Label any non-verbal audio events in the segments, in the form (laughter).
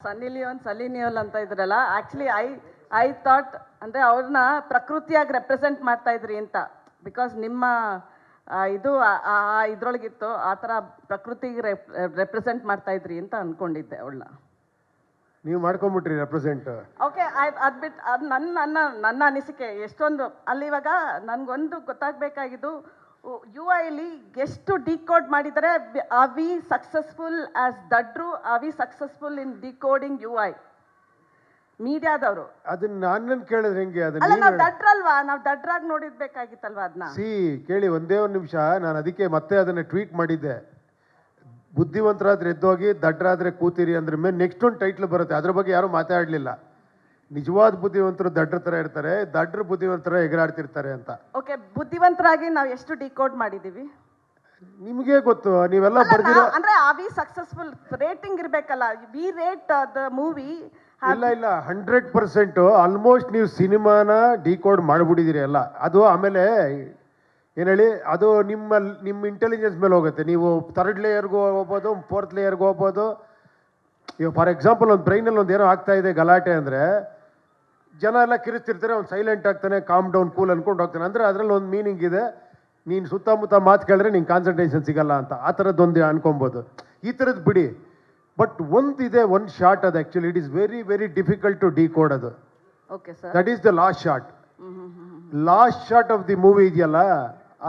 ಸನ್ನಿ Leone ಸಲಿ ನಿಯೋಲ್ ಅಂತ ಇದ್ರಲ್ಲ ಆಕ್ಚುಲಿ ಐ ಐ ಥಾಟ್ ಅಂದ್ರೆ ಅವ್ರನ್ನ ಪ್ರಕೃತಿಯಾಗಿ ರೆಪ್ರೆಸೆಂಟ್ ಮಾಡ್ತಾ ಇದ್ರಿ ಅಂತ. ಬಿಕಾಸ್ ನಿಮ್ಮ ಇದು ಇದ್ರೊಳಗಿತ್ತು ಆ ತರ ಪ್ರಕೃತಿಗೆ ರೆಪ್ರೆಸೆಂಟ್ ಮಾಡ್ತಾ ಇದ್ರಿ ಅಂತ ಅನ್ಕೊಂಡಿದ್ದೆ ಅವಳನ್ನ ನೀವು ಮಾಡ್ಕೊಂಬಿಟ್ರಿ ರೆಪ್ರೆಸೆಂಟ್ ಓಕೆ ಅದು ಬಿಟ್ಟು ಅದು ನನ್ನ ನನ್ನ ನನ್ನ ಅನಿಸಿಕೆ. ಎಷ್ಟೊಂದು ಅಲ್ಲಿ ಇವಾಗ ನನಗೊಂದು ಗೊತ್ತಾಗಬೇಕಾಗಿದ್ದು ಯು ಐಲಿ ಎಷ್ಟು ಡಿಕೋಡ್ ಮಾಡಿದರೆ are we successful as ದಡ್ರು are we successful in decoding U I ಮೀಡಿಯಾದವರು. ಅದನ್ನ ನಾನು ಕೇಳಿದ್ರೆ ಹೆಂಗೆ? ಅಲ್ಲ ಅದನ್ನ ನಾವು ದಡ್ರಲ್ವಾ? ನಾವು ದಡ್ರಾಗಿ ನೋಡಿದ್ಬೇಕಾಗಿತ್ತಲ್ವಾ ಅದನ್ನ ಸಿ ಕೇಳಿ ಒಂದೇ ಒಂದು ನಿಮಿಷ. ನಾನು ಅದಕ್ಕೆ ಮತ್ತೆ ಅದನ್ನ ಟ್ವೀಟ್ ಮಾಡಿದ್ದೆ. ಬುದ್ಧಿವಂತರಾದ್ರೆ ಎದ್ದೋಗಿ ದಡ್ರಾದ್ರೆ ಕೂತಿರಿ ಅಂದ್ರೆ ಮೇಲೆ ನೆಕ್ಸ್ಟ್ ಒಂದು ಟೈಟ್ಲ್ ಬರುತ್ತೆ. ಅದ್ರ ಬಗ್ಗೆ ಯಾರು ಮಾತಾಡಲಿಲ್ಲ. ನಿಜವಾದ ಬುದ್ಧಿವಂತರು ದಡ್ರ ತರ ಇರ್ತಾರೆ ದಡ್ರ ಬುದ್ಧಿವಂತರ ಎಗರಾಡ್ತಿರ್ತಾರೆ ಅಂತ. ಓಕೆ ಬುದ್ಧಿವಂತರಾಗಿ ನಾವು ಎಷ್ಟು ಡಿಕೋಡ್ ಮಾಡಿದೀವಿ? ನಿಮಗೆ ಗೊತ್ತು ನೀವೆಲ್ಲ ಬರ್ದಿರೋ ಅಂದ್ರೆ ಆ ವಿ ಸಕ್ಸಸ್ಫುಲ್ ರೇಟಿಂಗ್ ಇರ್ಬೇಕಲ್ಲ ವಿ ರೇಟ್ ದ ಮೂವಿ ಇಲ್ಲ ಇಲ್ಲ ಹಂಡ್ರೆಡ್ ಪರ್ಸೆಂಟ್ ಆಲ್ಮೋಸ್ಟ್ ನೀವು ಸಿನಿಮಾನ ಡಿಕೋಡ್ ಮಾಡಿಬಿಟ್ಟಿದ್ದೀರಿ ಎಲ್ಲ. ಅದು ಆಮೇಲೆ ಏನು ಹೇಳಿ ಅದು ನಿಮ್ಮ ನಿಮ್ಮ ಇಂಟೆಲಿಜೆನ್ಸ್ ಮೇಲೆ ಹೋಗುತ್ತೆ. ನೀವು ಥರ್ಡ್ ಲೇಯರ್ಗೂ ಹೋಗ್ಬೋದು ಫೋರ್ತ್ ಲೇಯರ್ಗೂ ಹೋಗ್ಬೋದು. ಈಗ ಫಾರ್ ಎಕ್ಸಾಂಪಲ್ ಒಂದು ಬ್ರೈನಲ್ಲಿ ಒಂದು ಏನೋ ಆಗ್ತಾ ಇದೆ ಗಲಾಟೆ ಅಂದರೆ ಜನ ಎಲ್ಲ ಕಿರಿಸ್ತಿರ್ತಾರೆ ಅವ್ನು ಸೈಲೆಂಟ್ ಆಗ್ತಾನೆ ಕಾಮ್ ಡೌನ್ ಕೂಲ್ ಅನ್ಕೊಂಡು ಹೋಗ್ತಾನೆ. ಅಂದರೆ ಅದರಲ್ಲಿ ಒಂದು ಮೀನಿಂಗ್ ಇದೆ ನೀನು ಸುತ್ತಮುತ್ತ ಮಾತು ಕೇಳಿದ್ರೆ ನಿಂಗೆ ಕಾನ್ಸಂಟ್ರೇಷನ್ ಸಿಗಲ್ಲ ಅಂತ. ಆ ಥರದ್ದೊಂದು ಅನ್ಕೊಬೋದು. ಈ ಥರದ್ದು ಬಿಡಿ. ಬಟ್ ಒಂದಿದೆ ಒಂದು ಶಾರ್ಟ್ ಅದು actually it is very very difficult to decode ಅದು. Okay sir that is the last shot last shot of the movie ಇದೆಯಲ್ಲ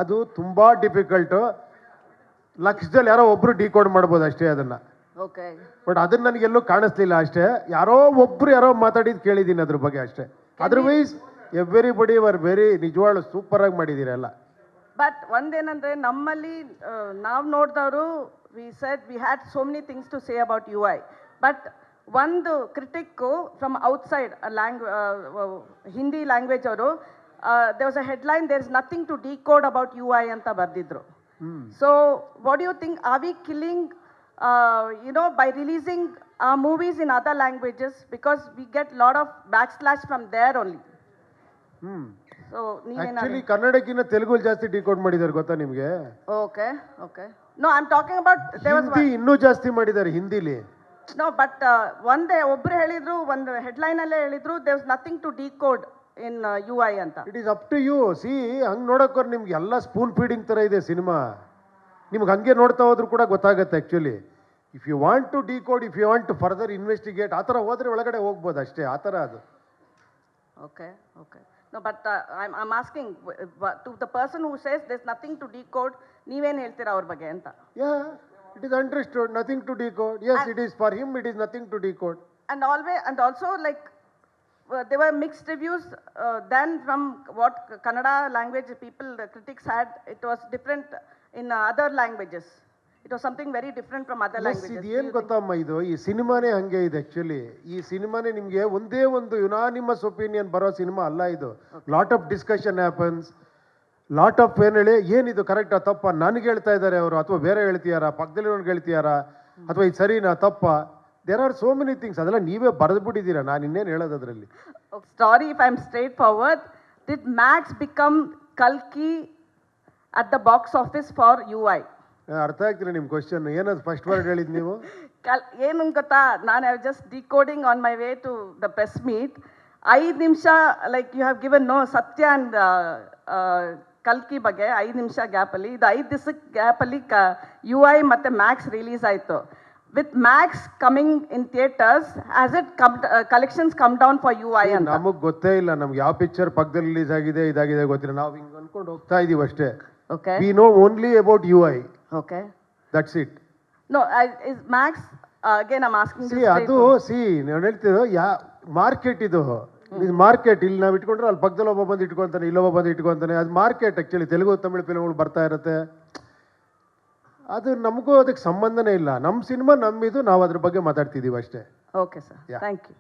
ಅದು ತುಂಬ ಡಿಫಿಕಲ್ಟು ಲಕ್ಷದಲ್ಲಿ ಯಾರೋ ಒಬ್ಬರು ಡಿ ಕೋಡ್ ಮಾಡ್ಬೋದು ಅಷ್ಟೇ ಅದನ್ನು. ಬಟ್ ಅದನ್ನ ನನಗೆ ಎಲ್ಲೂ ಕಾಣಿಸ್ಲಿಲ್ಲ ಅಷ್ಟೇ. ಯಾರೋ ಒಬ್ರು ಯಾರೋ ಮಾತಾಡಿದ್ ಕೇಳಿದೀನಿ ಅದ್ರ ಬಗ್ಗೆ ಅಷ್ಟೇ. ಅದರ್ವೈಸ್ ಎವ್ರಿಬಡಿ ವರ್ ವೆರಿ ನಿಜವಾಗ್ಲು ಸೂಪರ್ ಆಗಿ ಮಾಡಿದಿರಲ್ಲ ಎಲ್ಲ. ಬಟ್ ಒಂದೇನಂದ್ರೆ ನಮ್ಮಲ್ಲಿ ನಾವು ನೋಡಿದವರು we said we had so many things to say about U I but ಒಂದು critic from outside lang Hindi language ಅವರು they was a headline there is nothing to decode about U I ಅಂತ ಬರೆದಿದ್ರು. So what you think are we killing you know by releasing movies in other languages because we get lot of backlash from there only hmm so ನೀವೇನಾದ್ರು actually ಕನ್ನಡಕ್ಕಿಂತ ತೆಲುಗು ಜಾಸ್ತಿ the code ಮಾಡಿದ್ದಾರೆ ಗೊತ್ತಾ ನಿಮಗೆ? Okay, okay. No, I'm talking about there was Hindi one. ಇನ್ನೂ ಜಾಸ್ತಿ ಮಾಡಿದ್ದಾರೆ ಹಿಂದಿಲಿ. No, but uh, ಒಂದೇ ಒಬ್ರು ಹೇಳಿದ್ರು ಒಂದು ಹೆಡ್ಲೈನ್ ಅಲ್ಲೇ ಹೇಳಿದ್ರು there was nothing to decode in U I ಅಂತ. It is up to you see ಹಂಗ್ ನೋಡೋಕ್ಕೋರ್ ನಿಮ್ಗೆ ಎಲ್ಲ ಸ್ಪೂನ್ ಫೀಡಿಂಗ್ ತರ ಇದೆ ಸಿನಿಮಾ. ನಿಮ್ಗೆ ಹಂಗೆ ನೋಡ್ತಾ ಹೋದ್ರು ಕೂಡ ಗೊತ್ತಾಗುತ್ತೆ actually if you want to decode if you want to further investigate ಆ ಥರ ಹೋದ್ರೆ ಒಳಗಡೆ ಹೋಗ್ಬೋದು ಅಷ್ಟೇ ಆ ಥರ ಅದು. Okay okay no but I'm I'm asking to the person who says there's nothing to decode ನೀವೇನು ಹೇಳ್ತೀರಾ ಅವ್ರ ಬಗ್ಗೆ ಅಂತ? Yeah it is understood nothing to decode yes it is for him it is nothing to decode and always and also like there were mixed reviews uh, then from what kannada language people critics had. It was different in other languages it was something very different from other language ಇದೇನು ಗೊತ್ತಮ್ಮ ಇದು? ಈ ಸಿನಿಮಾನೇ ಹಂಗೆ ಇದೆ actually ಈ ಸಿನಿಮಾನೇ ನಿಮಗೆ ಒಂದೇ ಒಂದು ಯುನಾನಿಮಸ್ ಒಪಿನಿಯನ್ ಬರೋ ಸಿನಿಮಾ ಅಲ್ಲ ಇದು. Lot of discussion happens lot of ಏನು ಹೇಳಿ ಏನಿದು ಕರೆಕ್ಟಾ ತಪ್ಪ? ನನಗೆ ಹೇಳ್ತಾ ಇದ್ದಾರೆ ಅವರು ಅಥವಾ ಬೇರೆ ಹೇಳ್ತೀಯಾರಾ? ಪಕ್ಕದಲ್ಲಿರೋನ್ಗೆ ಹೇಳ್ತೀಯಾರ? ಅಥವಾ ಇದು ಸರಿನಾ ತಪ್ಪ? There are so many things ಅದೆಲ್ಲ ನೀವೇ ಬರೆದ್ಬಿಟ್ಟಿದ್ದೀರಾ? ನಾನು ಇನ್ನೇನು ಹೇಳೋದು ಅದರಲ್ಲಿ. Sorry if I am straightforward straightforward. Max become become kalki at the box office for ui ಅರ್ಥ ಆಗ್ತಿಲ್ಲ ನಿಮ್ಮ ಕ್ವಶನ್ ಏನದು ಫಸ್ಟ್ ವರ್ಡ್ ಹೇಳಿದ್ ನೀವು? (laughs) ಕಲ್ ಏನು ಗೊತ್ತಾ? ನಾನು I just decoding on my way to the press meet ಐದು ನಿಮಿಷ like you have given no Satya and ಕಲ್ಕಿ ಬಗ್ಗೆ ಐದು ನಿಮಿಷ ಗ್ಯಾಪಲ್ಲಿ ಇದು ಐದು ದಿವಸಕ್ಕೆ ಗ್ಯಾಪಲ್ಲಿ ಕ ಯು ಐ ಮತ್ತು ಮ್ಯಾಕ್ಸ್ ರಿಲೀಸ್ ಆಯಿತು. With Max coming in theatres as it come collections come down for U I ಅಂತ? ನಮಗೆ ಗೊತ್ತೇ ಇಲ್ಲ. ನಮ್ಗೆ ಯಾವ ಪಿಕ್ಚರ್ ಪಕ್ಕದಲ್ಲಿ ರಿಲೀಸ್ ಆಗಿದೆ ಇದಾಗಿದೆ ಗೊತ್ತಿಲ್ಲ. ನಾವು ಹಿಂಗೆ ಅನ್ಕೊಂಡು ಹೋಗ್ತಾ ಇದೀವಿ ಅಷ್ಟೇ. Okay know no only UI. U I okay that's it no is Max again I'm asking see ಅದು ಸಿ ನಾನು ಹೇಳ್ತಿರೋ ಯಾ ಮಾರ್ಕೆಟ್ ಇದು. ಇದು ಮಾರ್ಕೆಟ್ ಇಲ್ಲಿ ನಾವು ಇಟ್ಕೊಂಡ್ರೆ ಅಲ್ಲಿ ಪಕ್ಕದಲ್ಲಿ ಒಬ್ಬ ಬಂದು ಇಟ್ಕೊಂತಾನೆ ಇಲ್ಲೊಬ್ಬ ಬಂದು ಇಟ್ಕೊಂತಾನೆ. ಅದು ಮಾರ್ಕೆಟ್ ಆ್ಯಕ್ಚುಲಿ ತೆಲುಗು ತಮಿಳು ಫಿಲ್ಮ್ಗಳು ಬರ್ತಾ ಇರುತ್ತೆ. ಅದು ನಮಗೂ ಅದಕ್ಕೆ ಸಂಬಂಧನೇ ಇಲ್ಲ. ನಮ್ಮ ಸಿನಿಮಾ ನಮ್ಮಿದು ನಾವು ಅದ್ರ ಬಗ್ಗೆ ಮಾತಾಡ್ತಿದ್ದೀವಿ ಅಷ್ಟೇ. Okay sir Yeah. Thank you